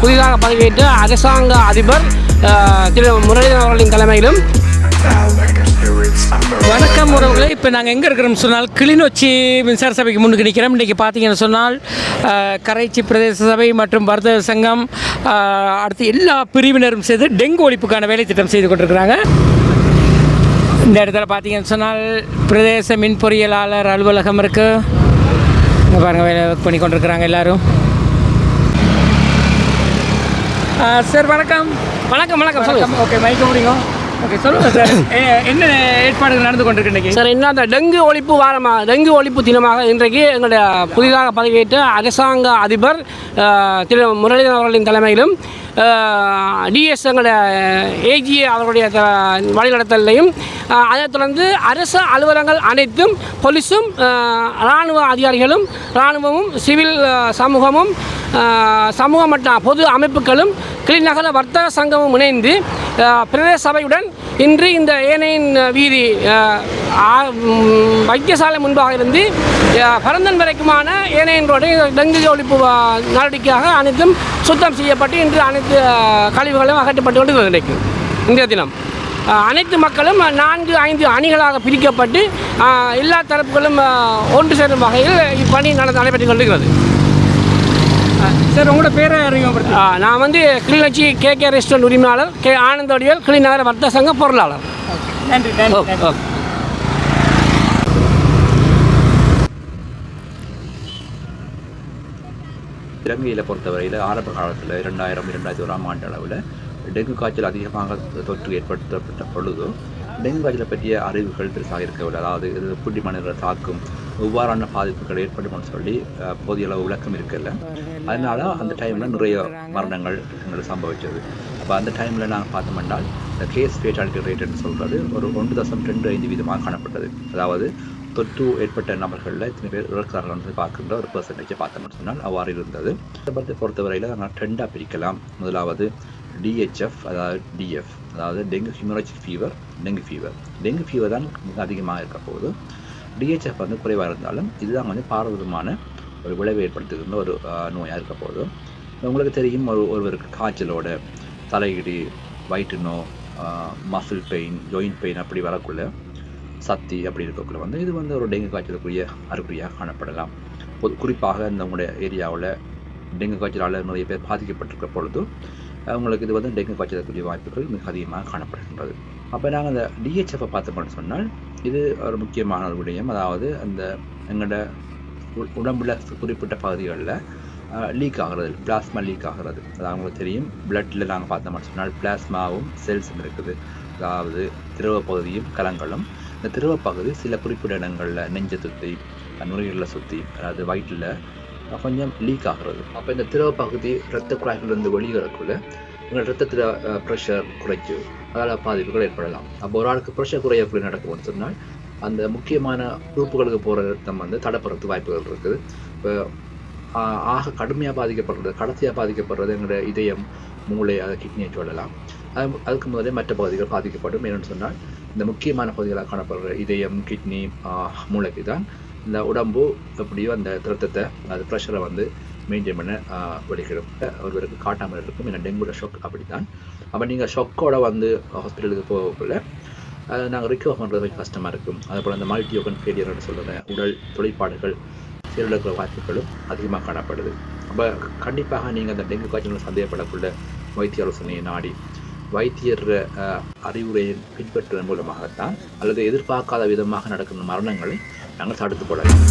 புதிதாக பதவியேற்ற அரசாங்க அதிபர் திரு முரளிதரன் அவர்களின் தலைமையிலும். வணக்கம் உறவுகளை. இப்போ நாங்கள் எங்கே இருக்கிறோம்னு சொன்னால் கிளிநொச்சி மின்சார சபைக்கு முன்னுக்கு நிற்கிறோம் இன்றைக்கி பார்த்தீங்கன்னு சொன்னால் கரைச்சி பிரதேச சபை மற்றும் வர்த்தக சங்கம் அடுத்து எல்லா பிரிவினரும் சேர்ந்து டெங்கு ஒழிப்புக்கான வேலை திட்டம் செய்து கொண்டிருக்கிறாங்க. இந்த இடத்துல பார்த்தீங்கன்னு சொன்னால் பிரதேச மின் பொறியியலாளர் அலுவலகம் இருக்குது பாருங்கள் வேலை ஒர்க் பண்ணி கொண்டிருக்கிறாங்க எல்லோரும். சார் வணக்கம். வணக்கம் வணக்கம் சொல்லுங்கள் ஓகே மைக்க முடியுங்க ஓகே சொல்லுங்கள் சார். என்ன ஏற்பாடுகள் நடந்து கொண்டிருக்கு இன்றைக்கி சார் என்ன அந்த டெங்கு ஒழிப்பு வாரமாக டெங்கு ஒழிப்பு தினமாக இன்றைக்கு எங்களுடைய புதிதாக பதவியேற்ற அரசாங்க அதிபர் திரு முரளிதரன் அவர்களின் தலைமையிலும் டிஎஸ் எங்களுடைய ஏஜி அவர்களுடைய வழிநடத்தலையும் அதைத் தொடர்ந்து அரசு அலுவலகங்கள் அனைத்தும் போலீஸும் இராணுவ அதிகாரிகளும் இராணுவமும் சிவில் சமூகமும் சமூக மட்ட பொது அமைப்புகளும் கிளிநகர வர்த்தக சங்கமும் இணைந்து பிரதேச சபையுடன் இன்று இந்த ஏனையின் வீதி வைத்தியசாலை முன்பாக இருந்து பரந்தன் வரைக்குமான ஏனையின் ரோடு டெங்கு ஒழிப்பு நடவடிக்கையாக அனைத்தும் சுத்தம் செய்யப்பட்டு இன்று அனைத்து கழிவுகளும் அகற்றப்பட்டு கொண்டு கிடைக்கும் இன்றைய தினம் அனைத்து மக்களும் நான்கு ஐந்து அணிகளாக பிரிக்கப்பட்டு எல்லா தரப்புகளும் ஒன்று சேரும் வகையில் இப்பணி நட நடைபெற்று கொண்டிருக்கிறது. சார் உங்களோட பேரை அறிமுகப்படுத்து. நான் வந்து கிளிநொச்சி கே கே ரெஸ்டாரண்ட் உரிமையாளர் கே ஆனந்தோடியல் கிளிநகர வர்த்தக சங்க பொருளாளர். நன்றி நன்றி. இலங்கையில் பொறுத்தவரையில் ஆரம்ப காலத்தில் இரண்டாயிரம் இரண்டாயிரத்தி ஓராம் ஆண்டு அளவில் டெங்கு காய்ச்சல் அதிகமாக தொற்று ஏற்படுத்தப்பட்ட பொழுது டெங்கு காய்ச்சலை பற்றிய அறிவுகள் பெருசாக இருக்கவில்லை. அதாவது இது எப்படி மனிதர்களை தாக்கும் எவ்வாறான பாதிப்புகள் ஏற்படும்னு சொல்லி போதிய அளவு விளக்கம் இருக்கல அதனால அந்த டைமில் நிறைய மரணங்கள் எங்களுக்கு சம்பவிச்சது. அப்போ அந்த டைமில் நாங்கள் பார்த்தோம்னால் இந்த கேஸ் ஃபேட்டாலிட்டி ரேட்னு சொல்கிறது ஒரு ஒன்று தசம் ரெண்டு ஐந்து வீதமாக காணப்பட்டது. அதாவது தொற்று ஏற்பட்ட நபர்களில் இத்தனை பேர் இறக்குறார்கள் சொல்லி பார்க்கின்ற ஒரு பர்சன்டேஜை பார்த்தோம்னு சொன்னால் அவ்வாறு இருந்தது. பற்றி பொறுத்தவரையில் நாங்கள் ரெண்டாக பிரிக்கலாம். முதலாவது டிஹெச்எஃப் அதாவது டிஎஃப் அதாவது dengue haemorrhagic fever dengue fever dengue fever தான் மிக அதிகமாக இருக்க போகுது. டிஹெச்எஃப் வந்து குறைவாக இருந்தாலும் இதுதான் வந்து பாரதமான ஒரு விளைவை ஏற்படுத்துகின்ற ஒரு நோயாக இருக்க போது உங்களுக்கு தெரியும் ஒரு ஒருவருக்கு காய்ச்சலோட தலையிடி வயிற்று நோ மசில் பெயின் ஜாயிண்ட் பெயின் அப்படி வரக்குள்ள சத்தி அப்படி இருக்கக்குள்ள வந்து இது வந்து ஒரு டெங்கு காய்ச்சலுக்குரிய அறிகுறியாக காணப்படலாம். பொது குறிப்பாக இந்த உங்களுடைய ஏரியாவில் டெங்கு காய்ச்சலால் நிறைய பேர் பாதிக்கப்பட்டிருக்க பொழுது அவங்களுக்கு இது வந்து டெங்கு காய்ச்சலுக்குரிய வாய்ப்புகள் மிக அதிகமாக காணப்படுகின்றது. அப்போ நாங்கள் அந்த டிஹெச்எஃப்பை பார்த்தோம்னு சொன்னால் இது ஒரு முக்கியமான ஒரு விடயம். அதாவது அந்த எங்களோட உ- உடம்புல குறிப்பிட்ட பகுதிகளில் லீக் ஆகிறது பிளாஸ்மா லீக் ஆகிறது. அது அவங்களுக்கு தெரியும். பிளட்டில் நாங்கள் பார்த்த மாதிரி சொன்னால் பிளாஸ்மாவும் செல்ஸும் இருக்குது. அதாவது திரவ பகுதியும் கலங்களும். இந்த திரவ பகுதி சில குறிப்பிட்ட இடங்களில் நெஞ்சை சுற்றி நுரையீரலை சுற்றி அதாவது வயிற்றில் கொஞ்சம் லீக் ஆகிறது. அப்போ இந்த திரவ பகுதி இரத்த குழாய்களிலிருந்து வெளியேறக்குள்ள உங்கள் ரத்தத்தில் ப்ரெஷர் குறைச்சு அதால் பாதிப்புகள் ஏற்படலாம். அப்போ ஒரு ஆளுக்கு ப்ரெஷர் குறையக்குள்ள நடக்கும்னு சொன்னால் அந்த முக்கியமான உறுப்புகளுக்கு போகிற ரத்தம் வந்து தடைப்படுறதுக்கு வாய்ப்புகள் இருக்குது. இப்போ ஆ- ஆக கடுமையாக பாதிக்கப்படுறது கடைசியாக பாதிக்கப்படுறது எங்களுடைய இதயம் மூளை அதை கிட்னியை சொல்லலாம். அது அதுக்கு முதலே மற்ற பகுதிகள் பாதிக்கப்படும். என்னென்னு சொன்னால் இந்த முக்கியமான பகுதிகளாக காணப்படுற இதயம் கிட்னி மூளைக்கு தான் இந்த உடம்பு எப்படியோ அந்த ரத்தத்தை அது ப்ரெஷரை வந்து மெயின்டைன் பண்ண வலிக்கிடும் ஒருவருக்கு காட்டாமல் இருக்கும். ஏன்னா டெங்குட ஷாக் அப்படித்தான். அப்போ நீங்கள் ஷொக்கோட வந்து ஹாஸ்பிட்டலுக்கு போகக்குள்ள நாங்கள் ரிகவர் பண்ணுறது கொஞ்சம் கஷ்டமாக இருக்கும். அதுபோல் அந்த இந்த மல்டி ஓகன் ஃபெயிலியர்னு சொல்கிற உடல் தொழிற்பாடுகள் செயலிழக்கிற வாய்ப்புகளும் அதிகமாக காணப்படுது. அப்போ கண்டிப்பாக நீங்கள் அந்த டெங்கு காய்ச்சல் சந்தேகப்படக்குள்ள வைத்திய ஆலோசனையை நாடி வைத்தியர் அறிவுரையை பின்பற்றுவதன் மூலமாகத்தான் அல்லது எதிர்பார்க்காத விதமாக நடக்கும் மரணங்களை நாங்கள் தடுத்து போடலாம்